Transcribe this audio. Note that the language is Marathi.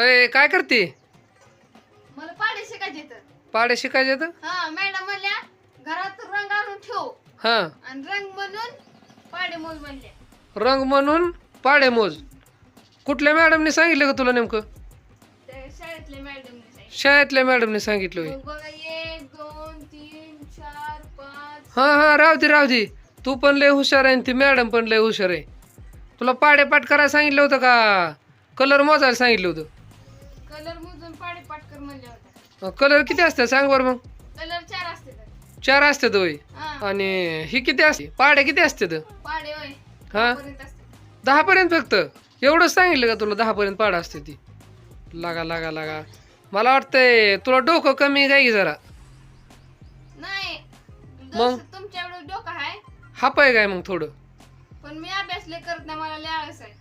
अय काय करते? मला पाडे शिकायचे तर. पाडे शिकायचे तर? हा मॅडम म्हणल्या घरात रंग आणून ठेव. हा. आणि रंग म्हणून पाडे मोल म्हणल्या. रंग म्हणून पाडे मोज. कुठल्या मॅडमने सांगितलं का तुला नेमकं? त्या शाळेतल्या मॅडमने सांगितलं. शाळेतल्या मॅडमने सांगितलं होय. मग बघा एक दोन तीन चार पाच. हा हा राहू दे. तू पण लय हुशार आहे आणि ती मॅडम पण लय हुशार आहे. तुला पाडे पाठ करायला सांगितलं होतं का? कलर मोजायला सांगितलं होतं. कलर मोजून पाडे किती असतात सांग बरं मग. कलर चार असते तर. चार असतात होय. हा. आणि ही किती असते? पाडे किती असतात? पाडे होय. हा? पर्यंत असते. दहा पर्यंत फक्त? एवढंच सांगितलं का तुला दहा पर्यंत पाडा असते ती? लागा लागा लागा. मला वाटतंय तुला डोकं कमी काय की जरा? नाही. मग? जसं तुमच्या एवढं डोकं आहे. काय मग थोडं? पण मी अभ्यास लय करत नाही मला लय आळस आहे.